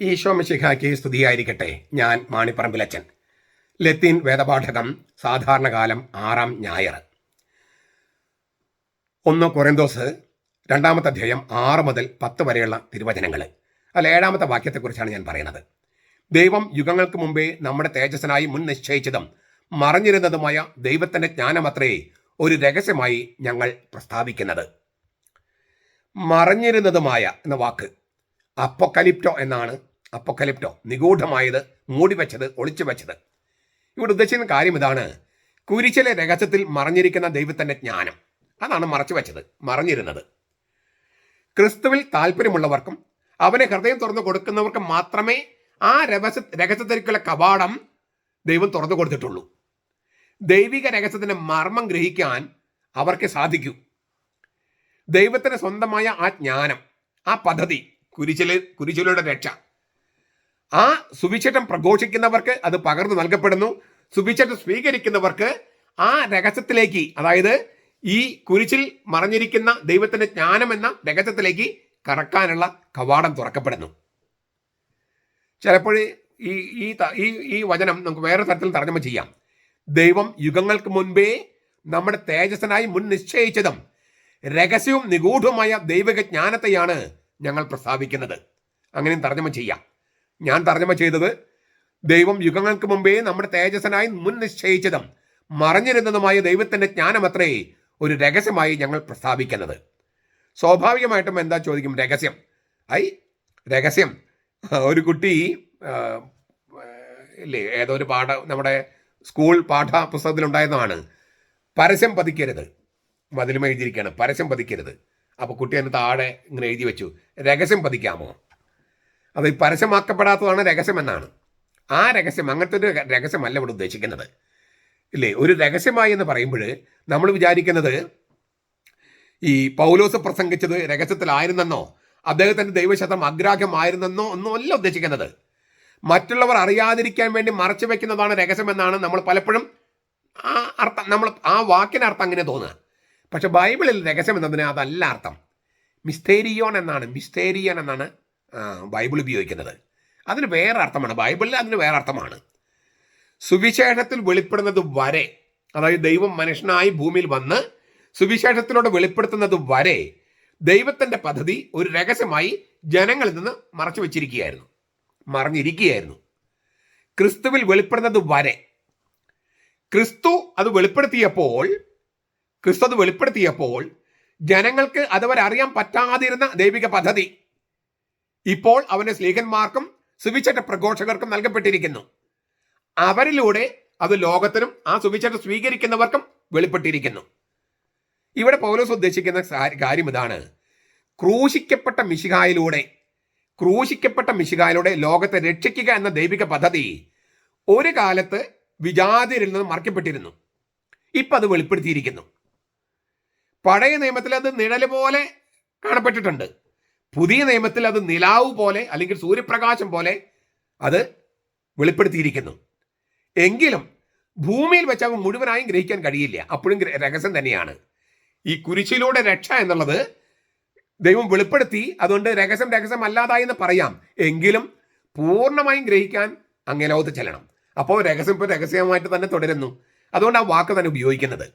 ഈശോ മിശിഹായ്ക്ക് സ്തുതിയായിരിക്കട്ടെ ഞാൻ മാണിപ്പറമ്പിലച്ചൻ. ലത്തീൻ വേദപാഠകം സാധാരണകാലം ആറാം ഞായർ. ഒന്ന് കൊറിന്തോസ് രണ്ടാമത്തെ അധ്യായം ആറ് മുതൽ പത്ത് വരെയുള്ള തിരുവചനങ്ങൾ അല്ല ഏഴാമത്തെ വാക്യത്തെക്കുറിച്ചാണ് ഞാൻ പറയുന്നത്. ദൈവം യുഗങ്ങൾക്ക് മുമ്പേ നമ്മുടെ തേജസ്സിനായി മുൻ നിശ്ചയിച്ചതും മറഞ്ഞിരുന്നതുമായ ദൈവത്തിന്റെ ജ്ഞാനമത്രേ ഒരു രഹസ്യമായി ഞങ്ങൾ പ്രസ്താവിക്കുന്നത്. മറഞ്ഞിരുന്നതുമായ എന്ന വാക്ക് അപ്പൊക്കലിപ്റ്റോ എന്നാണ് അപ്പൊക്കലിപ്റ്റോ നിഗൂഢമായത് മൂടിവെച്ചത് ഒളിച്ചു വെച്ചത് ഇവിടെ ഉദ്ദേശിക്കുന്ന കാര്യം ഇതാണ്. കുരിശിലെ രഹസ്യത്തിൽ മറഞ്ഞിരിക്കുന്ന ദൈവത്തിന്റെ ജ്ഞാനം. അതാണ് മറച്ചു വെച്ചത് മറഞ്ഞിരുന്നത്. ക്രിസ്തുവിൽ താല്പര്യമുള്ളവർക്കും അവനെ ഹൃദയം തുറന്നു കൊടുക്കുന്നവർക്കും മാത്രമേ ആ രഹസ്യ രഹസ്യത്തിലേക്കുള്ള കവാടം ദൈവം തുറന്നു കൊടുത്തിട്ടുള്ളൂ. ദൈവിക രഹസ്യത്തിന്റെ മർമ്മം ഗ്രഹിക്കാൻ അവർക്ക് സാധിക്കൂ. ദൈവത്തിന് സ്വന്തമായ ആ ജ്ഞാനം ആ പദ്ധതി കുരിശിലെ കുരിശിലൂടെ രക്ഷ ആ സുവിശേഷം പ്രഘോഷിക്കുന്നവർക്ക് അത് പകർന്നു നൽകപ്പെടുന്നു. സുവിശേഷം സ്വീകരിക്കുന്നവർക്ക് ആ രഹസ്യത്തിലേക്ക് അതായത് ഈ കുരിശിൽ മറഞ്ഞിരിക്കുന്ന ദൈവത്തിന്റെ ജ്ഞാനം എന്ന രഹസ്യത്തിലേക്ക് കടക്കാനുള്ള കവാടം തുറക്കപ്പെടുന്നു. ചിലപ്പോൾ ഈ ഈ ഈ വചനം നമുക്ക് വേറെ തരത്തിൽ തർജമ ചെയ്യാം. ദൈവം യുഗങ്ങൾക്ക് മുൻപേ നമ്മുടെ തേജസ്സനായി മുൻ നിശ്ചയിച്ചതും രഹസ്യവും നിഗൂഢവുമായ ദൈവിക ജ്ഞാനത്തെയാണ് ഞങ്ങൾ പ്രസ്താവിക്കുന്നത്. അങ്ങനെയും തർജമ ചെയ്യാം. ഞാൻ തർജമ ചെയ്തത് ദൈവം യുഗങ്ങൾക്ക് മുമ്പേ നമ്മുടെ തേജസ്സനായി മുൻ നിശ്ചയിച്ചതും മറഞ്ഞിരുന്നതുമായ ദൈവത്തിന്റെ ജ്ഞാനമത്രേ ഒരു രഹസ്യമായി ഞങ്ങൾ പ്രസ്താവിക്കുന്നത്. സ്വാഭാവികമായിട്ടും എന്താ ചോദിക്കും? രഹസ്യം. ഐ രഹസ്യം. ഒരു കുട്ടി ഇല്ലേ ഏതോ ഒരു പാഠ നമ്മുടെ സ്കൂൾ പാഠപുസ്തകത്തിലുണ്ടായിരുന്നതാണ് പരസ്യം പതിക്കരുത്. മതിലുമ എഴുതിയിരിക്കുകയാണ്. പരസ്യം പതിക്കരുത്. അപ്പോൾ കുട്ടി അതിന് താഴെ ഇങ്ങനെ എഴുതി വെച്ചു. രഹസ്യം പതിക്കാമോ? അത് പരസ്യമാക്കപ്പെടാത്തതാണ് രഹസ്യമെന്നാണ്. ആ രഹസ്യം അങ്ങനത്തെ ഒരു രഹസ്യമല്ല ഇവിടെ ഉദ്ദേശിക്കുന്നത്. ഇല്ലേ? ഒരു രഹസ്യമായി എന്ന് പറയുമ്പോൾ നമ്മൾ വിചാരിക്കുന്നത് ഈ പൗലോസ് പ്രസംഗിച്ചത് രഹസ്യത്തിലായിരുന്നെന്നോ അദ്ദേഹത്തിന്റെ ദൈവശതം അഗ്രാഹ്യമായിരുന്നെന്നോ ഒന്നും അല്ല ഉദ്ദേശിക്കുന്നത്. മറ്റുള്ളവർ അറിയാതിരിക്കാൻ വേണ്ടി മറച്ചു വെക്കുന്നതാണ് രഹസ്യമെന്നാണ് നമ്മൾ പലപ്പോഴും ആ അർത്ഥം നമ്മൾ ആ വാക്കിന് അർത്ഥം അങ്ങനെ തോന്നുക. പക്ഷെ ബൈബിളിൽ രഹസ്യം എന്നതിന് അതല്ല അർത്ഥം. മിസ്റ്റേരിയോൺ എന്നാണ് മിസ്റ്റേരിയൻ എന്നാണ് ബൈബിൾ ഉപയോഗിക്കുന്നത്. അതിന് വേറെ അർത്ഥമാണ്. ബൈബിളിൽ അതിന് വേറെ അർത്ഥമാണ്. സുവിശേഷത്തിൽ വെളിപ്പെടുന്നത് വരെ അതായത് ദൈവം മനുഷ്യനായി ഭൂമിയിൽ വന്ന് സുവിശേഷത്തിലൂടെ വെളിപ്പെടുത്തുന്നത് വരെ ദൈവത്തിന്റെ പദ്ധതി ഒരു രഹസ്യമായി ജനങ്ങളിൽ നിന്ന് മറച്ചു വച്ചിരിക്കുകയായിരുന്നു. മറഞ്ഞിരിക്കുകയായിരുന്നു. ക്രിസ്തുവിൽ വെളിപ്പെടുന്നത് വരെ. ക്രിസ്തു അത് വെളിപ്പെടുത്തിയപ്പോൾ ക്രിസ്തു അത് വെളിപ്പെടുത്തിയപ്പോൾ ജനങ്ങൾക്ക് അതുവരെ അതവരറിയാൻ പറ്റാതിരുന്ന ദൈവിക പദ്ധതി ഇപ്പോൾ അവന്റെ സ്ലീഹന്മാർക്കും സുവിശേഷ പ്രഘോഷകർക്കും നൽകപ്പെട്ടിരിക്കുന്നു. അവരിലൂടെ അത് ലോകത്തിനും ആ സുവിശേഷം സ്വീകരിക്കുന്നവർക്കും വെളിപ്പെട്ടിരിക്കുന്നു. ഇവിടെ പൗലോസ് ഉദ്ദേശിക്കുന്ന കാര്യം ഇതാണ്. ക്രൂശിക്കപ്പെട്ട മിശിഹായിലൂടെ ക്രൂശിക്കപ്പെട്ട മിശിഹായിലൂടെ ലോകത്തെ രക്ഷിക്കുക എന്ന ദൈവിക പദ്ധതി ഒരു കാലത്ത് വിജാതിരിൽ നിന്ന് മറക്കപ്പെട്ടിരുന്നു ഇപ്പം അത് വെളിപ്പെടുത്തിയിരിക്കുന്നു. പഴയ നിയമത്തിൽ അത് നിഴൽ പോലെ കാണപ്പെട്ടിട്ടുണ്ട്. പുതിയ നിയമത്തിൽ അത് നിലാവ് പോലെ അല്ലെങ്കിൽ സൂര്യപ്രകാശം പോലെ അത് വെളിപ്പെടുത്തിയിരിക്കുന്നു. എങ്കിലും ഭൂമിയിൽ വെച്ച് അവ മുഴുവനായും ഗ്രഹിക്കാൻ കഴിയില്ല. അപ്പോഴും രഹസ്യം തന്നെയാണ്. ഈ കുരിശിലൂടെ രക്ഷ എന്നുള്ളത് ദൈവം വെളിപ്പെടുത്തി അതുകൊണ്ട് രഹസ്യം രഹസ്യം അല്ലാതായി എന്ന് പറയാം. എങ്കിലും പൂർണമായും ഗ്രഹിക്കാൻ അങ്ങനോത്ത് ചെല്ലണം. അപ്പോൾ രഹസ്യം ഇപ്പോൾ രഹസ്യമായിട്ട് തന്നെ തുടരുന്നു. അതുകൊണ്ട് ആ വാക്ക് തന്നെ ഉപയോഗിക്കുന്നത്.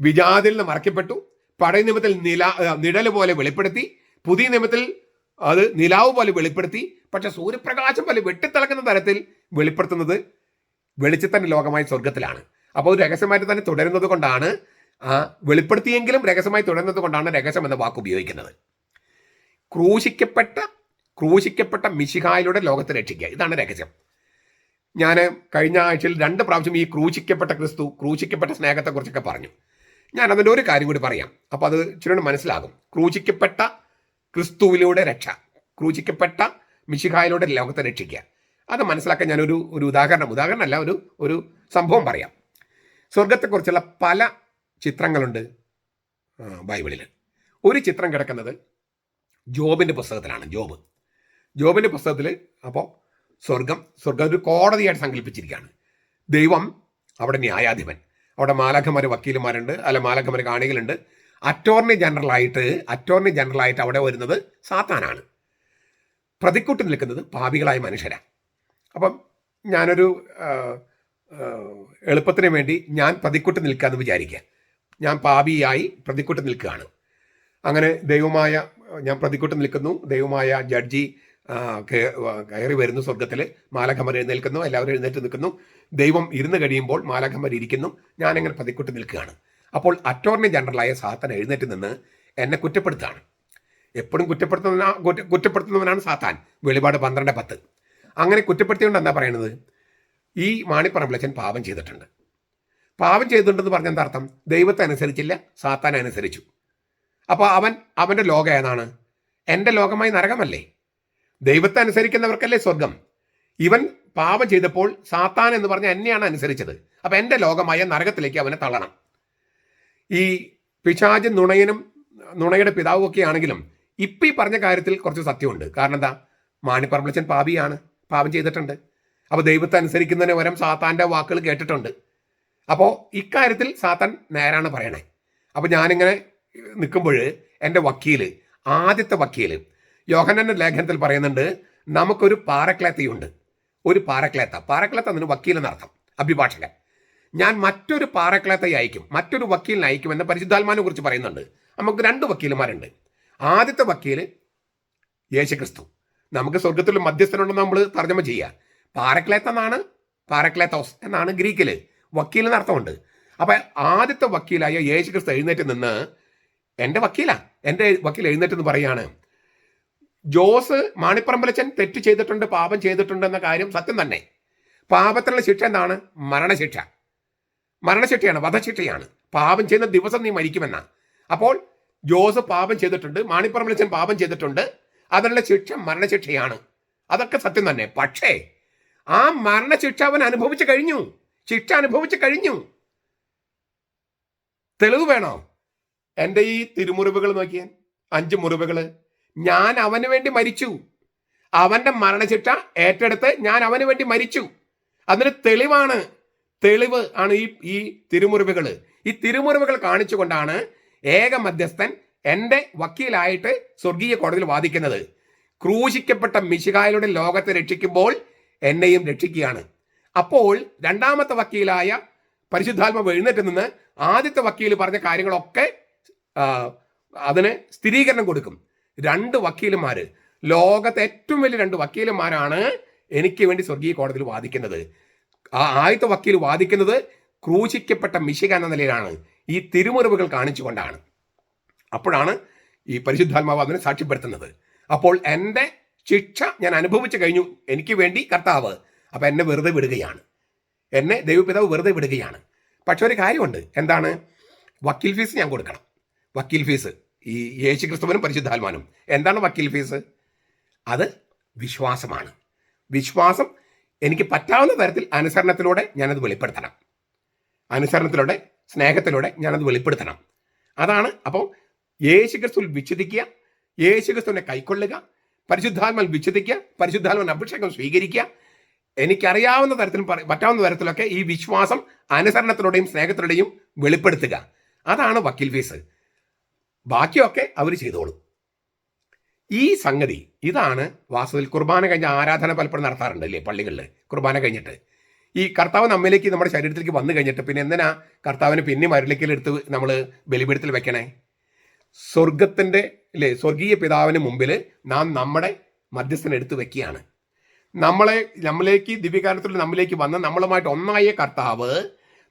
വിജാതിൽ നിന്ന് മറക്കപ്പെട്ടു. പഴയ നില നിഴൽ പോലെ വെളിപ്പെടുത്തി. പുതിയ നിയമത്തിൽ അത് നിലാവ് പോലെ വെളിപ്പെടുത്തി പക്ഷെ സൂര്യപ്രകാശം പോലെ വെട്ടിത്തിളക്കുന്ന തരത്തിൽ വെളിപ്പെടുത്തുന്നത് വെളിച്ചത്തിന്റെ ലോകമായ സ്വർഗത്തിലാണ് അപ്പോൾ രഹസ്യമായിട്ട് തന്നെ തുടരുന്നത് കൊണ്ടാണ് ആ വെളിപ്പെടുത്തിയെങ്കിലും രഹസ്യമായി തുടരുന്നത് കൊണ്ടാണ് രഹസ്യം എന്ന വാക്ക് ഉപയോഗിക്കുന്നത്. ക്രൂശിക്കപ്പെട്ട ക്രൂശിക്കപ്പെട്ട മിശിഹായിലൂടെ ലോകത്തെ രക്ഷിക്കുക. ഇതാണ് രഹസ്യം. ഞാൻ കഴിഞ്ഞ ആഴ്ചയിൽ രണ്ട് പ്രാവശ്യം ഈ ക്രൂശിക്കപ്പെട്ട ക്രിസ്തു ക്രൂശിക്കപ്പെട്ട സ്നേഹത്തെക്കുറിച്ചൊക്കെ പറഞ്ഞു. ഞാൻ അതിന്റെ ഒരു കാര്യം കൂടി പറയാം. അപ്പോൾ അത് ഇച്ചിരി മനസ്സിലാകും. ക്രൂശിക്കപ്പെട്ട ക്രിസ്തുവിലൂടെ രക്ഷ ക്രൂശിക്കപ്പെട്ട മിശിഹായിലൂടെ ലോകത്തെ രക്ഷിക്കുക. അത് മനസ്സിലാക്കാൻ ഞാനൊരു ഒരു ഉദാഹരണം ഉദാഹരണമല്ല ഒരു ഒരു സംഭവം പറയാം. സ്വർഗത്തെക്കുറിച്ചുള്ള പല ചിത്രങ്ങളുണ്ട് ബൈബിളിൽ ഒരു ചിത്രം കിടക്കുന്നത് ജോബിന്റെ പുസ്തകത്തിലാണ് ജോബ്. ജോബിന്റെ പുസ്തകത്തിൽ അപ്പോൾ സ്വർഗം സ്വർഗം ഒരു കോടതിയായിട്ട് സങ്കല്പിച്ചിരിക്കുകയാണ്. ദൈവം അവിടെ ന്യായാധിപൻ. അവിടെ മാലാഖമാർ വക്കീലുമാരുണ്ട് അല്ല മാലാഖമാർ കാണികളുണ്ട് അറ്റോർണി ജനറലായിട്ട് അറ്റോർണി ജനറലായിട്ട് അവിടെ വരുന്നത് സാത്താനാണ്. പ്രതിക്കൂട്ട് നിൽക്കുന്നത് പാപികളായ മനുഷ്യരാണ് അപ്പം ഞാനൊരു എളുപ്പത്തിന് വേണ്ടി ഞാൻ പ്രതിക്കൂട്ടി നിൽക്കാമെന്ന് വിചാരിക്കുക. ഞാൻ പാപിയായി പ്രതിക്കൂട്ട് നിൽക്കുകയാണ്. അങ്ങനെ ദൈവമായ ഞാൻ പ്രതിക്കൂട്ട് നിൽക്കുന്നു. ദൈവമായ ജഡ്ജി കയറി വരുന്നു സ്വർഗത്തിൽ മാലഖമർ എഴുന്നേൽക്കുന്നു. എല്ലാവരും എഴുന്നേറ്റ് നിൽക്കുന്നു. ദൈവം ഇരുന്ന് കഴിയുമ്പോൾ മാലഖമർ ഇരിക്കുന്നു. ഞാനിങ്ങനെ പ്രതിക്കൂട്ട് നിൽക്കുകയാണ്. അപ്പോൾ അറ്റോർണി ജനറലായ സാത്താൻ എഴുന്നേറ്റ് നിന്ന് എന്നെ കുറ്റപ്പെടുത്താണ് എപ്പോഴും കുറ്റപ്പെടുത്തുന്ന കുറ്റ- കുറ്റപ്പെടുത്തുന്നവനാണ് സാത്താൻ. വെളിപാട് പന്ത്രണ്ട് പത്ത്. അങ്ങനെ കുറ്റപ്പെടുത്തിയോണ്ട് എന്താ പറയുന്നത് ഈ മാണിപ്പറമ്പിളച്ചൻ പാപം ചെയ്തിട്ടുണ്ട്. പാപം ചെയ്തിട്ടുണ്ടെന്ന് പറഞ്ഞ എന്താ അർത്ഥം? ദൈവത്തെ അനുസരിച്ചില്ല സാത്താൻ അനുസരിച്ചു. അപ്പോൾ അവൻ അവന്റെ ലോകം ഏതാണ്? എന്റെ ലോകമായി നരകമല്ലേ? ദൈവത്തെ അനുസരിക്കുന്നവർക്കല്ലേ സ്വർഗം? ഇവൻ പാപം ചെയ്തപ്പോൾ സാത്താൻ എന്ന് പറഞ്ഞ എന്നെയാണ് അനുസരിച്ചത്. അപ്പം എന്റെ ലോകമായ നരകത്തിലേക്ക് അവനെ തള്ളണം. ഈ പിശാജ് നുണയനും നുണയുടെ പിതാവും ഒക്കെ ആണെങ്കിലും ഇപ്പം ഈ പറഞ്ഞ കാര്യത്തിൽ കുറച്ച് സത്യമുണ്ട്. കാരണം എന്താ? മാണിപ്പറമ്പളച്ചൻ പാപിയാണ്. പാപം ചെയ്തിട്ടുണ്ട്. അപ്പോൾ ദൈവത്തെ അനുസരിക്കുന്നതിന് പകരം സാത്താന്റെ വാക്കുകൾ കേട്ടിട്ടുണ്ട്. അപ്പോൾ ഇക്കാര്യത്തിൽ സാത്താൻ നേരാണ് പറയണേ. അപ്പോൾ ഞാനിങ്ങനെ നിൽക്കുമ്പോൾ എന്റെ വക്കീൽ ആദ്യത്തെ വക്കീൽ യോഹനന്റെ ലേഖനത്തിൽ പറയുന്നുണ്ട് നമുക്കൊരു പാറക്ലേത്തയുണ്ട്. ഒരു പാറക്ലേത്ത. പാറക്ലേത്ത അതിന് വക്കീലെന്നർത്ഥം. അഭിഭാഷകൻ. ഞാൻ മറ്റൊരു പാറക്കളത്തെ അയക്കും മറ്റൊരു വക്കീലിനെ അയക്കും എന്ന് പരിശുദ്ധാത്മാനെ കുറിച്ച് പറയുന്നുണ്ട്. നമുക്ക് രണ്ട് വക്കീലുമാരുണ്ട് ആദ്യത്തെ വക്കീൽ യേശുക്രിസ്തു. നമുക്ക് സ്വർഗത്തിൽ മധ്യസ്ഥനുണ്ടെന്ന് നമ്മൾ തർജമ ചെയ്യുക പാരക്ലേത്ത് എന്നാണ്? പാരക്ലേത്തോസ് എന്നാണ് ഗ്രീക്കിൽ വക്കീൽ എന്ന അർത്ഥമുണ്ട്. അപ്പൊ ആദ്യത്തെ വക്കീലായ യേശുക്രിസ്തു എഴുന്നേറ്റ് നിന്ന് എന്റെ വക്കീലാ. എന്റെ വക്കീൽ എഴുന്നേറ്റ് എന്ന് പറയാണ് ജോസ് മാണിപ്പറമ്പലച്ചൻ തെറ്റ് ചെയ്തിട്ടുണ്ട് പാപം ചെയ്തിട്ടുണ്ട് എന്ന കാര്യം സത്യം തന്നെ. പാപത്തിനുള്ള ശിക്ഷ എന്താണ്? മരണശിക്ഷ. മരണശിക്ഷയാണ് വധശിക്ഷയാണ്. പാപം ചെയ്യുന്ന ദിവസം നീ മരിക്കുമെന്ന. അപ്പോൾ ജോസഫ് പാപം ചെയ്തിട്ടുണ്ട് മാണിപ്പറമ്പലച്ചൻ പാപം ചെയ്തിട്ടുണ്ട്. അതിനുള്ള ശിക്ഷ മരണശിക്ഷയാണ്. അതൊക്കെ സത്യം തന്നെ. പക്ഷേ ആ മരണശിക്ഷ അവൻ അനുഭവിച്ചു കഴിഞ്ഞു. ശിക്ഷ അനുഭവിച്ചു കഴിഞ്ഞു. തെളിവ് വേണോ? എന്റെ ഈ തിരുമുറിവുകൾ നോക്കിയാൽ അഞ്ച് മുറിവുകൾ ഞാൻ അവന് വേണ്ടി മരിച്ചു. അവന്റെ മരണശിക്ഷ ഏറ്റെടുത്ത് ഞാൻ അവന് വേണ്ടി മരിച്ചു. അതിന് തെളിവാണ്. തെളിവ് ആണ് ഈ ഈ തിരുമുറിവുകൾ. ഈ തിരുമുറിവുകൾ കാണിച്ചുകൊണ്ടാണ് ഏക മധ്യസ്ഥൻ എന്റെ വക്കീലായിട്ട് സ്വർഗീയ കോടതിയിൽ വാദിക്കുന്നത്. ക്രൂശിക്കപ്പെട്ട മിശികായലുടെ ലോകത്തെ രക്ഷിക്കുമ്പോൾ എന്നെയും രക്ഷിക്കുകയാണ്. അപ്പോൾ രണ്ടാമത്തെ വക്കീലായ പരിശുദ്ധാത്മ എഴുന്നേറ്റ് നിന്ന് ആദ്യത്തെ വക്കീൽ പറഞ്ഞ കാര്യങ്ങളൊക്കെ അതിന് സ്ഥിരീകരണം കൊടുക്കും. രണ്ട് വക്കീലന്മാര് ലോകത്തെ ഏറ്റവും വലിയ രണ്ട് വക്കീലന്മാരാണ് എനിക്ക് വേണ്ടി സ്വർഗീയ കോടതിയിൽ വാദിക്കുന്നത്. ആ ആദ്യത്തെ വക്കീൽ വാദിക്കുന്നത് ക്രൂശിക്കപ്പെട്ട മിശിക എന്ന നിലയിലാണ്. ഈ തിരുമുറിവുകൾ കാണിച്ചുകൊണ്ടാണ്. അപ്പോഴാണ് ഈ പരിശുദ്ധാത്മാവ് അതിനെ സാക്ഷ്യപ്പെടുത്തുന്നത്. അപ്പോൾ എന്റെ ശിക്ഷ ഞാൻ അനുഭവിച്ചു കഴിഞ്ഞു. എനിക്ക് വേണ്ടി കർത്താവ് അപ്പം എന്നെ വെറുതെ വിടുകയാണ്. എന്നെ ദൈവപിതാവ് വെറുതെ വിടുകയാണ്. പക്ഷെ ഒരു കാര്യമുണ്ട്. എന്താണ്? വക്കീൽ ഫീസ് ഞാൻ കൊടുക്കണം. വക്കീൽ ഫീസ്. ഈ യേശു ക്രിസ്തുവിനും പരിശുദ്ധാത്മാനും എന്താണ് വക്കീൽ ഫീസ്? അത് വിശ്വാസമാണ്. വിശ്വാസം എനിക്ക് പറ്റാവുന്ന തരത്തിൽ അനുസരണത്തിലൂടെ ഞാനത് വെളിപ്പെടുത്തണം. അനുസരണത്തിലൂടെ സ്നേഹത്തിലൂടെ ഞാനത് വെളിപ്പെടുത്തണം. അതാണ് അപ്പോൾ യേശു ക്രിസ്തുവിൽ വിച്ഛേദിക്കുക യേശു ക്രിസ്തുവിനെ കൈക്കൊള്ളുക പരിശുദ്ധാത്മൽ വിച്ഛേദിക്കുക പരിശുദ്ധാത്മൻ അഭിഷേകം സ്വീകരിക്കുക. എനിക്കറിയാവുന്ന തരത്തിലും പറ- പറ്റാവുന്ന തരത്തിലൊക്കെ ഈ വിശ്വാസം അനുസരണത്തിലൂടെയും സ്നേഹത്തിലൂടെയും വെളിപ്പെടുത്തുക. അതാണ് വക്കീൽ ഫീസ്. ബാക്കിയൊക്കെ അവർ ചെയ്തോളും. ഈ സംഗതി ഇതാണ് വാസ്തവത്തിൽ കുർബാന കഴിഞ്ഞ ആരാധന പലപ്പോഴും നടത്താറുണ്ട് അല്ലേ പള്ളികളിൽ കുർബാന കഴിഞ്ഞിട്ട്. ഈ കർത്താവ് നമ്മിലേക്ക് നമ്മുടെ ശരീരത്തിലേക്ക് വന്നു കഴിഞ്ഞിട്ട് പിന്നെ എന്തിനാ കർത്താവിന് പിന്നെ മരളിക്കലെടുത്ത് നമ്മൾ ബലിപീഠത്തിൽ വെക്കണേ? സ്വർഗത്തിന്റെ അല്ലേ സ്വർഗീയ പിതാവിന് മുമ്പിൽ നാം നമ്മുടെ മധ്യസ്ഥനെ എടുത്ത് വെക്കുകയാണ്. നമ്മളെ നമ്മിലേക്ക് ദിവ്യകാലത്തിൽ നമ്മിലേക്ക് വന്ന് നമ്മളുമായിട്ട് ഒന്നായ കർത്താവ്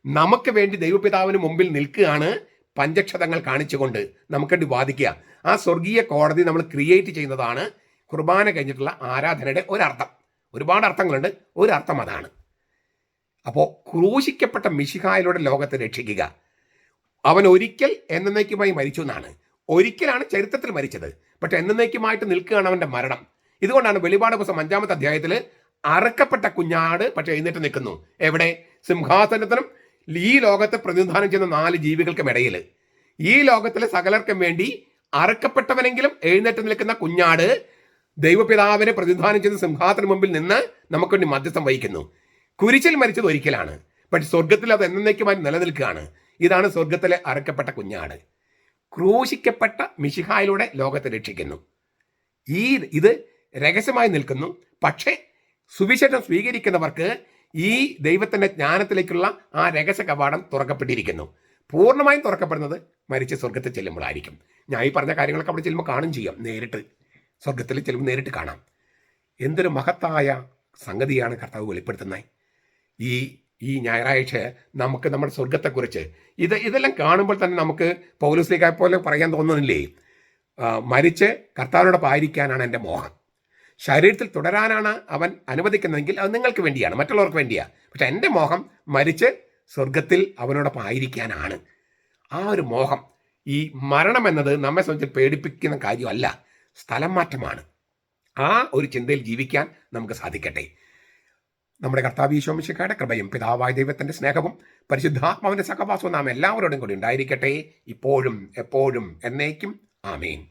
നമുക്ക് വേണ്ടി ദൈവപിതാവിന് മുമ്പിൽ നിൽക്കുകയാണ് പഞ്ചക്ഷതങ്ങൾ കാണിച്ചുകൊണ്ട് നമുക്ക് വേണ്ടി വാദിക്കുക. ആ സ്വർഗീയ കോടതി നമ്മൾ ക്രിയേറ്റ് ചെയ്യുന്നതാണ് കുർബാന കഴിഞ്ഞിട്ടുള്ള ആരാധനയുടെ ഒരർത്ഥം. ഒരുപാട് അർത്ഥങ്ങളുണ്ട് ഒരു അർത്ഥം അതാണ്. അപ്പോൾ ക്രൂശിക്കപ്പെട്ട മിശിഹായിലൂടെ ലോകത്തെ രക്ഷിക്കുക. അവൻ ഒരിക്കൽ എന്നേക്കുമായി മരിച്ചു എന്നാണ്. ഒരിക്കലാണ് ചരിത്രത്തിൽ മരിച്ചത്. പക്ഷെ എന്നേക്കുമായിട്ട് നിൽക്കുകയാണ് അവന്റെ മരണം. ഇതുകൊണ്ടാണ് വെളിപാട് പുസ്തകം അഞ്ചാമത്തെ അധ്യായത്തിൽ അറക്കപ്പെട്ട കുഞ്ഞാട് പക്ഷെ എഴുന്നേറ്റ് നിൽക്കുന്നു. എവിടെ? സിംഹാസനത്തിനും ഈ ലോകത്തെ പ്രതിനിധാനം ചെയ്യുന്ന നാല് ജീവികൾക്കും ഇടയിൽ. ഈ ലോകത്തിലെ സകലർക്കും വേണ്ടി അറക്കപ്പെട്ടവനെങ്കിലും എഴുന്നേറ്റ് നിൽക്കുന്ന കുഞ്ഞാട് ദൈവപിതാവിനെ പ്രതിനിധാനം ചെയ്യുന്ന സിംഹാസന മുമ്പിൽ നിന്ന് നമുക്ക് വേണ്ടി മധ്യസ്ഥം വഹിക്കുന്നു. കുരിശിൽ മരിച്ചത് ഒരിക്കലാണ്. പക്ഷെ സ്വർഗത്തിൽ അത് എന്നേക്കുമായി നിലനിൽക്കുകയാണ്. ഇതാണ് സ്വർഗത്തിലെ അറക്കപ്പെട്ട കുഞ്ഞാട്. ക്രൂശിക്കപ്പെട്ട മിശിഹായിലൂടെ ലോകത്തെ രക്ഷിക്കുന്നു. ഈ ഇത് രഹസ്യമായി നിൽക്കുന്നു. പക്ഷേ സുവിശേഷം സ്വീകരിക്കുന്നവർക്ക് ഈ ദൈവത്തിന്റെ ജ്ഞാനത്തിലേക്കുള്ള ആ രഹസ്യ കവാടം തുറക്കപ്പെട്ടിരിക്കുന്നു. പൂർണമായും തുറക്കപ്പെടുന്നത് മരിച്ച് സ്വർഗത്തിൽ ചെല്ലുമ്പോഴായിരിക്കും. ഞാൻ ഈ പറഞ്ഞ കാര്യങ്ങളൊക്കെ അവിടെ ചെല്ലുമ്പോൾ കാണും ചെയ്യാം നേരിട്ട്. സ്വർഗത്തിൽ ചെല്ലുമ്പോൾ നേരിട്ട് കാണാം. എന്തൊരു മഹത്തായ സംഗതിയാണ് കർത്താവ് വെളിപ്പെടുത്തുന്നത്. ഈ ഈ ഞായറാഴ്ച നമുക്ക് നമ്മുടെ സ്വർഗത്തെക്കുറിച്ച് ഇത് ഇതെല്ലാം കാണുമ്പോൾ തന്നെ നമുക്ക് പൗലസ്ലിക്കായ പോലെ പറയാൻ തോന്നുന്നില്ലേ? മരിച്ച് കർത്താവിനോട് പായിരിക്കാനാണ് എന്റെ മോഹം. ശരീരത്തിൽ തുടരാനാണ് അവൻ അനുവദിക്കുന്നതെങ്കിൽ അത് നിങ്ങൾക്ക് വേണ്ടിയാണ് മറ്റുള്ളവർക്ക് വേണ്ടിയാണ് പക്ഷെ എന്റെ മോഹം മരിച്ച് സ്വർഗത്തിൽ അവനോടൊപ്പം ആയിരിക്കാനാണ് ആ ഒരു മോഹം ഈ മരണം എന്നത് നമ്മെ സംബന്ധിച്ച് പേടിപ്പിക്കുന്ന കാര്യമല്ല സ്ഥലം മാറ്റമാണ്. ആ ഒരു ചിന്തയിൽ ജീവിക്കാൻ നമുക്ക് സാധിക്കട്ടെ. നമ്മുടെ കർത്താവ് ഈശോമിശിക്കായുടെ കൃപയും പിതാവായ ദൈവത്തിന്റെ സ്നേഹവും പരിശുദ്ധാത്മാവിന്റെ സഹവാസവും നാം എല്ലാവരോടും കൂടി ഉണ്ടായിരിക്കട്ടെ. ഇപ്പോഴും എപ്പോഴും എന്നേക്കും. ആമേൻ.